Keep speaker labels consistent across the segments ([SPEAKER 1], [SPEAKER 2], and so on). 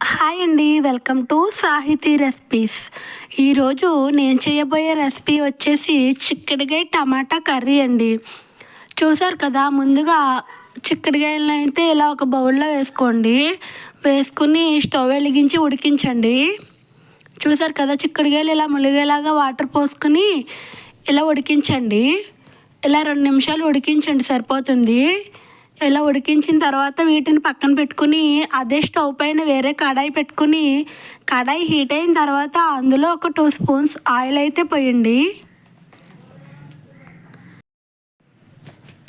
[SPEAKER 1] Hi అండి welcome to సాహితీ recipes. ఈరోజు నేను చేయబోయే రెసిపీ వచ్చేసి చిక్కడికాయ టమాటా కర్రీ అండి. చూసారు కదా ముందుగా చిక్కడికాయలను అయితే ఇలా ఒక బౌల్లో వేసుకోండి. వేసుకుని స్టవ్ వెలిగించి ఉడికించండి. చూసారు కదా చిక్కడికాయలు ఇలా ములిగేలాగా వాటర్ పోసుకుని ఇలా ఉడికించండి. ఇలా రెండు నిమిషాలు ఉడికించండి సరిపోతుంది. ఇలా ఉడికించిన తర్వాత వీటిని పక్కన పెట్టుకుని అదే స్టవ్ పైన వేరే కడాయి పెట్టుకుని కడాయి హీట్ అయిన తర్వాత అందులో ఒక టూ స్పూన్స్ ఆయిల్ అయితే పోయండి.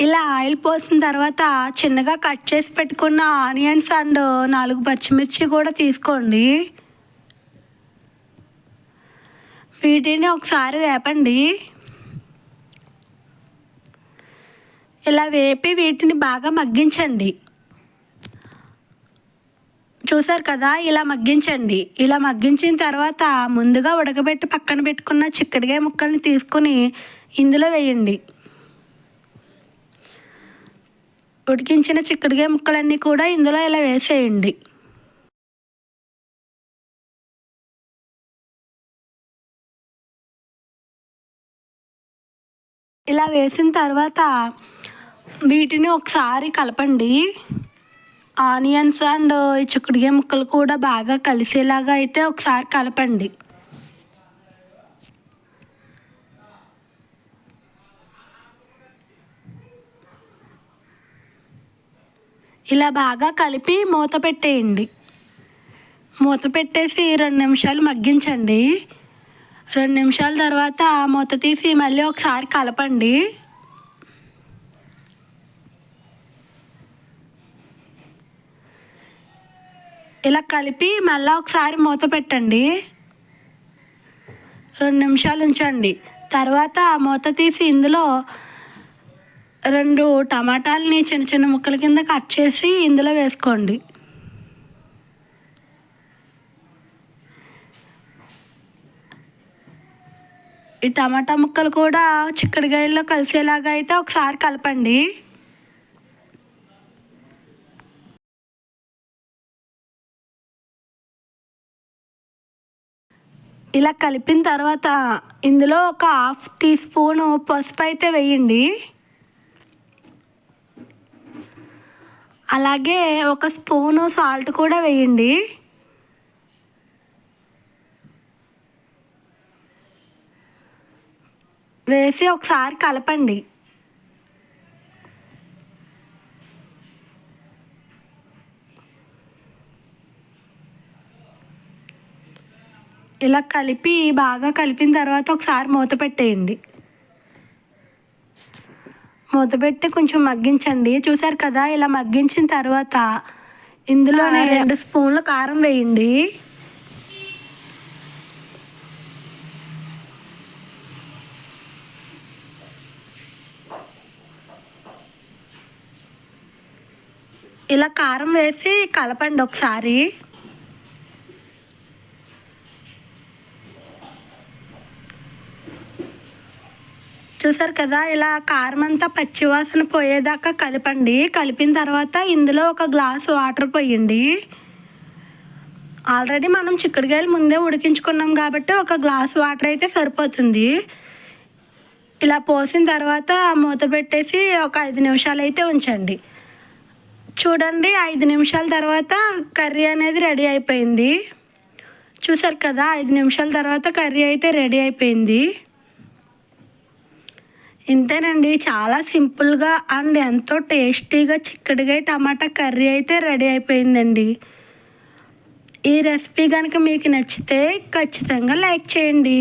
[SPEAKER 1] ఇలా ఆయిల్ పోసిన తర్వాత చిన్నగా కట్ చేసి పెట్టుకున్న ఆనియన్స్ అండ్ నాలుగు పచ్చిమిర్చి కూడా తీసుకోండి. వీటిని ఒకసారి వేపండి. ఇలా వేపి వీటిని బాగా మగ్గించండి. చూసారు కదా? ఇలా మగ్గించండి. ఇలా మగ్గించిన తర్వాత ముందుగా ఉడకబెట్టి పక్కన పెట్టుకున్న చిక్కడికాయ ముక్కల్ని తీసుకొని ఇందులో వేయండి. ఉడికించిన చిక్కడికాయ ముక్కలన్నీ కూడా ఇందులో ఇలా వేసేయండి. ఇలా వేసిన తర్వాత వీటిని ఒకసారి కలపండి. ఆనియన్స్ అండ్ ఈ చిక్కుడుగా ముక్కలు కూడా బాగా కలిసేలాగా అయితే ఒకసారి కలపండి. ఇలా బాగా కలిపి మూత పెట్టేయండి. మూత పెట్టేసి రెండు నిమిషాలు మగ్గించండి. రెండు నిమిషాల తర్వాత మూత తీసి మళ్ళీ ఒకసారి కలపండి. ఇలా కలిపి మళ్ళీ ఒకసారి మూత పెట్టండి. రెండు నిమిషాలు ఉంచండి. తర్వాత ఆ మూత తీసి ఇందులో రెండు టమాటాలని చిన్న చిన్న ముక్కల కింద కట్ చేసి ఇందులో వేసుకోండి. ఈ టమాటా ముక్కలు కూడా చిక్కడికాయల్లో కలిసేలాగా అయితే ఒకసారి కలపండి. ఇలా కలిపిన తర్వాత ఇందులో ఒక హాఫ్ టీ స్పూను పసుపు అయితే వేయండి. అలాగే ఒక స్పూను సాల్ట్ కూడా వేయండి. వేసి ఒకసారి కలపండి. ఇలా కలిపి బాగా కలిపిన తర్వాత ఒకసారి మూత పెట్టేయండి. మూత పెట్టి కొంచెం మగ్గించండి. చూసారు కదా ఇలా మగ్గించిన తర్వాత ఇందులోనే రెండు స్పూన్ల కారం వేయండి. ఇలా కారం వేసి కలపండి ఒకసారి. చూసారు కదా ఇలా కారం అంతా పచ్చివాసన పోయేదాకా కలపండి. కలిపిన తర్వాత ఇందులో ఒక గ్లాస్ వాటర్ పోయండి. ఆల్రెడీ మనం చిక్కుడుకాయలు ముందే ఉడికించుకున్నాం కాబట్టి ఒక గ్లాస్ వాటర్ అయితే సరిపోతుంది. ఇలా పోసిన తర్వాత మూత పెట్టేసి ఒక ఐదు నిమిషాలు అయితే ఉంచండి. చూడండి ఐదు నిమిషాల తర్వాత కర్రీ అనేది రెడీ అయిపోయింది. చూసారు కదా ఐదు నిమిషాల తర్వాత కర్రీ అయితే రెడీ అయిపోయింది. ఇంతేనండి. చాలా సింపుల్గా అండ్ ఎంతో టేస్టీగా చిక్కడిగా టమాటా కర్రీ అయితే రెడీ అయిపోయిందండి. ఈ రెసిపీ కనుక మీకు నచ్చితే ఖచ్చితంగా లైక్ చేయండి.